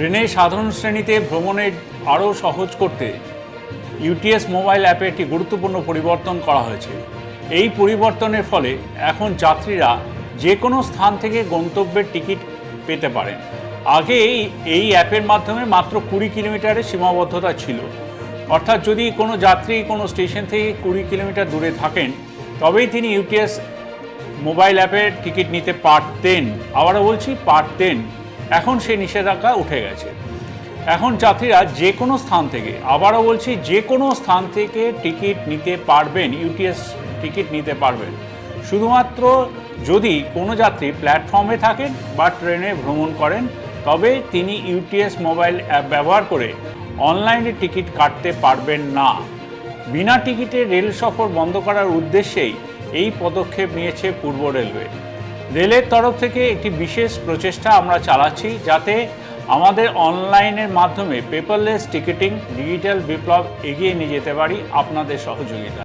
ট্রেনে সাধারণ শ্রেণীতে ভ্রমণের আরও সহজ করতে ইউটিএস মোবাইল অ্যাপে একটি গুরুত্বপূর্ণ পরিবর্তন করা হয়েছে। এই পরিবর্তনের ফলে এখন যাত্রীরা যে কোনো স্থান থেকে গন্তব্যের টিকিট পেতে পারেন আগে এই এই অ্যাপের মাধ্যমে মাত্র কুড়ি কিলোমিটারের সীমাবদ্ধতা ছিল। অর্থাৎ যদি কোনো যাত্রী কোনো স্টেশন থেকে কুড়ি কিলোমিটার দূরে থাকেন, তবেই তিনি ইউটিএস মোবাইল অ্যাপের টিকিট নিতে পারতেন। আবারও বলছি, পারতেন। এখন সেই নিষেধাজ্ঞা উঠে গেছে। এখন যাত্রীরা যে কোনো স্থান থেকে, আবারও বলছি, যে কোনো স্থান থেকে টিকিট নিতে পারবেন, ইউটিএস টিকিট নিতে পারবেন। শুধুমাত্র যদি কোনো যাত্রী প্ল্যাটফর্মে থাকেন বা ট্রেনে ভ্রমণ করেন, তবে তিনি ইউটিএস মোবাইল অ্যাপ ব্যবহার করে অনলাইনে টিকিট কাটতে পারবেন না। বিনা টিকিটে রেল সফর বন্ধ করার উদ্দেশ্যেই এই পদক্ষেপ নিয়েছে পূর্ব রেলওয়ে। রেলের তরফ থেকে একটি বিশেষ প্রচেষ্টা আমরা চালাচ্ছি যাতে আমাদের অনলাইনের মাধ্যমে পেপারলেস টিকিটিং ডিজিটাল বিপ্লব এগিয়ে নিয়ে যেতে পারি আপনাদের সহযোগিতা।